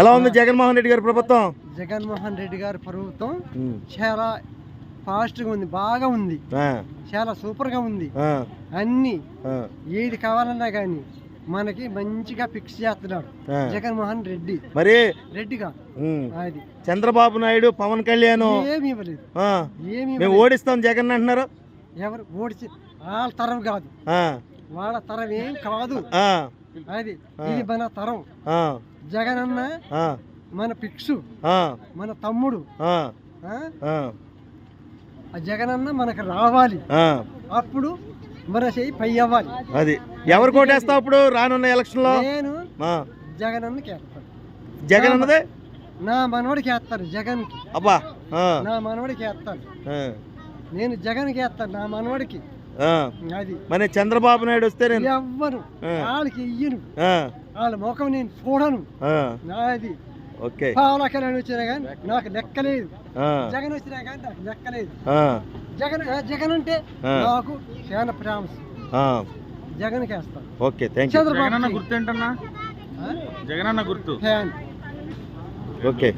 ఎలా ఉంది జగన్మోహన్ రెడ్డి గారి ప్రభుత్వం? జగన్మోహన్ రెడ్డి గారి ప్రభుత్వం చాలా ఫాస్ట్గా ఉంది బాగా ఉంది. చాలా సూపర్గా ఉంది. అన్ని ఏది కావాలన్నా కానీ మనకి మంచిగా ఫిక్స్ చేస్తున్నాడు. జగన్మోహన్ రెడ్డి. మరి? రెడ్డిగా. అది. చంద్రబాబు నాయుడు పవన్ కళ్యాణ్ ఏమి ఇవ్వలేదు. ఏమి మేము ఓడిస్తాం జగన్ అంటున్నారు. ఎవరు ఓడిచి వాళ్ళ తరం కాదు. వాళ్ళ తరం ఏం కాదు. అది ఇది మన తరం. జగన్ అన్న మన పిక్సు ఆ, మన తమ్ముడు. జగన్ అన్న మనకు రావాలి. అప్పుడు మన చెయ్యి పై అవ్వాలి. అది. ఎవరు కోటేస్తావు అప్పుడు రానున్న ఎలక్షన్లో నేను జగన్ అన్నకి జగన్ అన్నదే నా మనవడికి వేస్తాను జగన్ అబ్బా. నా మనవడికి వేస్తాను. నేను జగన్కి వేస్తాను నా మనవడికి. మరి చంద్రబాబు నాయుడు వస్తే నేను ఎవ్వను ఆ. వాళ్ళకి ఇయ్యను ఆ, వాళ్ళ ముఖం నేను చూడను. ఆ, నాది. ఓకే. పాలకలని వచ్చినా కానీ నాకు లెక్కలేదు ఆ, జగన్ వచ్చినా కానీ నాకు లెక్కలేదు ఆ, జగన్ జగన్ అంటే. నాకు చాలా ప్రామిస్. ఆ, జగన్కి వేస్తాను. ఓకే థ్యాంక్ యూ చంద్రబాబు గుర్తు ఏంటన్నా? ఆ? జగనన్న గుర్తు. ఫ్యాన్. ఓకే.